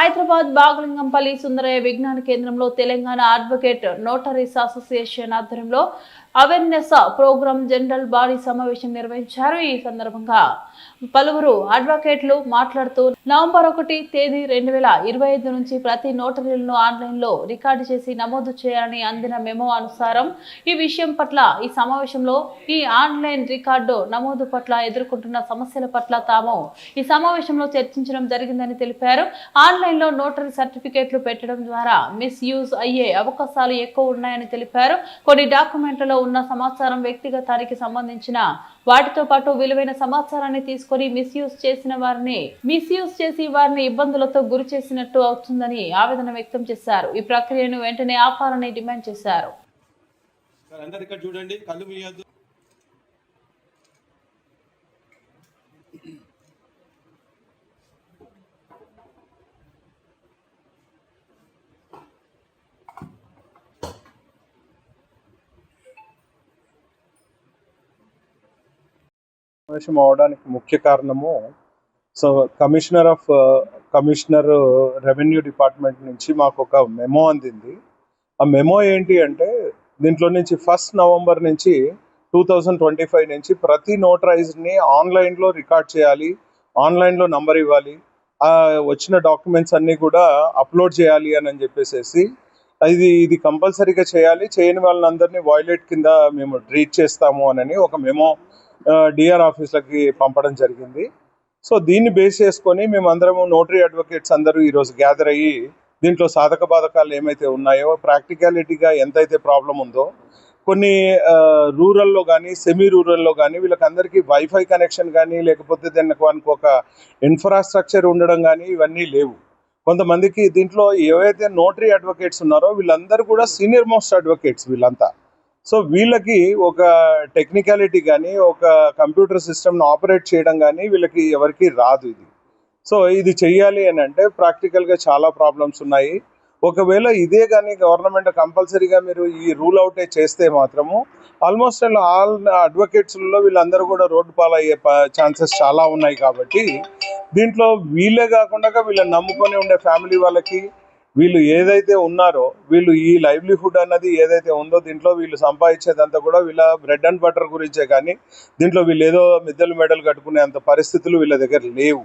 హైదరాబాద్ బాగలింగంపల్లి సుందరయ్య విజ్ఞాన కేంద్రంలో Telangana advocate notaries association ఆధ్వర్యంలో అవేర్నెస్ ప్రోగ్రాం జనరల్ బాడీ సమావేశం నిర్వహించారు. ఈ సందర్భంగా పలువురు అడ్వకేట్లు మాట్లాడుతూ నవంబర్ ఒకటి తేదీ రెండు వేల ఇరవై ఐదు నుంచి ప్రతి నోటరీలను ఆన్లైన్లో రికార్డు చేసి నమోదు చేయాలని అందిన మెమో అనుసారం ఈ విషయం పట్ల ఈ సమావేశంలో ఈ ఆన్లైన్ రికార్డు నమోదు పట్ల ఎదుర్కొంటున్న సమస్యల పట్ల తాము ఈ సమావేశంలో చర్చించడం జరిగిందని తెలిపారు. ఆన్లైన్లో నోటరీ సర్టిఫికేట్లు పెట్టడం ద్వారా మిస్యూజ్ అయ్యే అవకాశాలు ఎక్కువ ఉన్నాయని తెలిపారు. కొన్ని డాక్యుమెంట్లలో ఉన్న సమాచారం వ్యక్తిగతానికి సంబంధించిన వాటితో పాటు విలువైన సమాచారాన్ని తీసుకొని మిస్యూజ్ చేసిన వారిని మిస్యూజ్ చేసి వారిని ఇబ్బందులతో గురి చేసినట్టు అవుతుందని ఆవేదన వ్యక్తం చేశారు. ఈ ప్రక్రియను వెంటనే ఆపాలని డిమాండ్ చేశారు. చూడండి. కళ్ళు సమావేశం అవడానికి ముఖ్య కారణము. So commissioner of commissioner revenue department నుంచి మాకు ఒక మెమో అందింది. ఆ మెమో ఏంటి అంటే దీంట్లో నుంచి ఫస్ట్ నవంబర్ నుంచి టూ థౌజండ్ ట్వంటీ ఫైవ్ నుంచి ప్రతి నోటరైజ్ని ఆన్లైన్లో రికార్డ్ చేయాలి ఆన్లైన్లో నంబర్ ఇవ్వాలి ఆ వచ్చిన డాక్యుమెంట్స్ అన్నీ కూడా అప్లోడ్ చేయాలి అని అని చెప్పేసి ఇది ఇది కంపల్సరీగా చేయాలి. చేయని వాళ్ళందరినీ వాయిలెట్ కింద మేము ట్రీట్ చేస్తాము అని ఒక మెమో డిఆర్ ఆఫీస్లకి పంపడం జరిగింది. సో దీన్ని బేస్ చేసుకొని మేమందరము నోటరీ అడ్వకేట్స్ అందరూ ఈరోజు గ్యాదర్ అయ్యి దీంట్లో సాధక బాధకాలు ఏమైతే ఉన్నాయో ప్రాక్టికాలిటీగా ఎంతైతే ప్రాబ్లం ఉందో కొన్ని రూరల్లో కానీ సెమీ రూరల్లో కానీ వీళ్ళకి అందరికీ వైఫై కనెక్షన్ కానీ లేకపోతే దానికి ఒక ఇన్ఫ్రాస్ట్రక్చర్ ఉండడం కానీ ఇవన్నీ లేవు. కొంతమందికి దీంట్లో ఏవైతే నోటరీ అడ్వకేట్స్ ఉన్నారో వీళ్ళందరూ కూడా సీనియర్ మోస్ట్ అడ్వకేట్స్ వీళ్ళంతా. సో వీళ్ళకి ఒక టెక్నికాలిటీ కానీ ఒక కంప్యూటర్ సిస్టమ్ను ఆపరేట్ చేయడం కానీ వీళ్ళకి ఎవరికి రాదు ఇది. సో ఇది చెయ్యాలి అని అంటే ప్రాక్టికల్గా చాలా ప్రాబ్లమ్స్ ఉన్నాయి. ఒకవేళ ఇదే కానీ గవర్నమెంట్ కంపల్సరీగా మీరు ఈ రూల్ అవుటే చేస్తే మాత్రము ఆల్మోస్ట్ ఆల్ అడ్వకేట్స్లో వీళ్ళందరూ కూడా రోడ్డు పాలయ్యే ఛాన్సెస్ చాలా ఉన్నాయి కాబట్టి దీంట్లో వీళ్ళే కాకుండా వీళ్ళని నమ్ముకొని ఉండే ఫ్యామిలీ వాళ్ళకి వీళ్ళు ఏదైతే ఉన్నారో వీళ్ళు ఈ లైవ్లీహుడ్ అన్నది ఏదైతే ఉందో దీంట్లో వీళ్ళు సంపాదించేదంతా కూడా వీళ్ళ బ్రెడ్ అండ్ బటర్ గురించే కానీ దీంట్లో వీళ్ళు ఏదో మిద్దెలు మెడలు కట్టుకునే అంత పరిస్థితులు వీళ్ళ దగ్గర లేవు.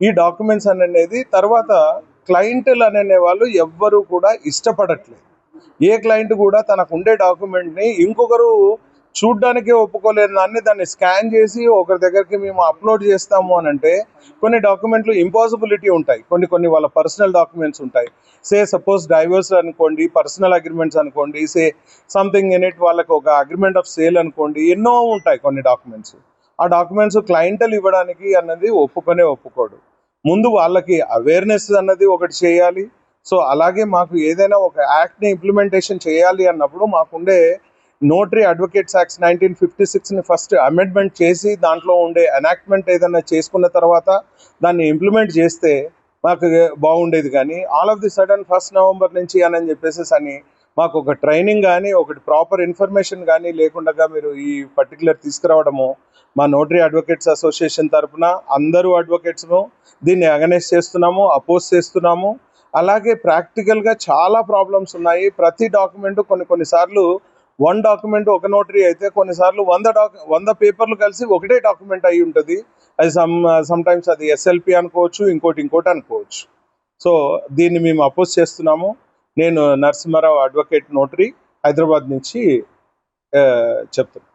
ఈ డాక్యుమెంట్స్ అనేది తర్వాత క్లయింట్లు అనే వాళ్ళు ఎవ్వరూ కూడా ఇష్టపడట్లేదు. ఏ క్లయింట్ కూడా తనకు ఉండే డాక్యుమెంట్ని ఇంకొకరు చూడ్డానికి ఒప్పుకోలేని దాన్ని దాన్ని స్కాన్ చేసి ఒకరి దగ్గరికి మేము అప్లోడ్ చేస్తాము అని అంటే కొన్ని డాక్యుమెంట్లు ఇంపాసిబిలిటీ ఉంటాయి. కొన్ని కొన్ని వాళ్ళ పర్సనల్ డాక్యుమెంట్స్ ఉంటాయి. సే సపోజ్ డైవర్స్ అనుకోండి పర్సనల్ అగ్రిమెంట్స్ అనుకోండి సే సంథింగ్ ఇన్ ఇట్ వాళ్ళకి ఒక అగ్రిమెంట్ ఆఫ్ సేల్ అనుకోండి ఎన్నో ఉంటాయి కొన్ని డాక్యుమెంట్స్. ఆ డాక్యుమెంట్స్ క్లయింటల్ ఇవ్వడానికి అన్నది ఒప్పుకొనే ఒప్పుకోడు. ముందు వాళ్ళకి అవేర్నెస్ అన్నది ఒకటి చేయాలి. సో అలాగే మాకు ఏదైనా ఒక యాక్ట్ని ఇంప్లిమెంటేషన్ చేయాలి అన్నప్పుడు మాకుండే notary advocates act nineteen fifty సిక్స్ని first amendment చేసి దాంట్లో ఉండే ఎనాక్ట్మెంట్ ఏదైనా చేసుకున్న తర్వాత దాన్ని ఇంప్లిమెంట్ చేస్తే మాకు బాగుండేది కానీ all of the sudden first November నుంచి అని చెప్పేసి అని మాకు ఒక ట్రైనింగ్ కానీ ఒకటి ప్రాపర్ ఇన్ఫర్మేషన్ కానీ లేకుండా మీరు ఈ పర్టికులర్ తీసుకురావడము మా నోటరీ అడ్వకేట్స్ అసోసియేషన్ తరఫున అందరూ అడ్వకేట్స్ను దీన్ని అగనైజ్ చేస్తున్నాము అపోజ్ చేస్తున్నాము. అలాగే ప్రాక్టికల్గా చాలా ప్రాబ్లమ్స్ ఉన్నాయి. ప్రతి డాక్యుమెంట్ కొన్ని కొన్నిసార్లు వన్ డాక్యుమెంట్ ఒక నోటరీ అయితే కొన్నిసార్లు వంద డాక్ వంద పేపర్లు కలిసి ఒకటే డాక్యుమెంట్ అయి ఉంటుంది. అది సమ్ సమ్ టైమ్స్ అది ఎస్ఎల్పి అనుకోవచ్చు ఇంకోటి ఇంకోటి అనుకోవచ్చు. సో దీన్ని మేము అపోజ్ చేస్తున్నాము. నేను నరసింహారావు అడ్వకేట్ నోటరీ హైదరాబాద్ నుంచి చెప్తున్నాను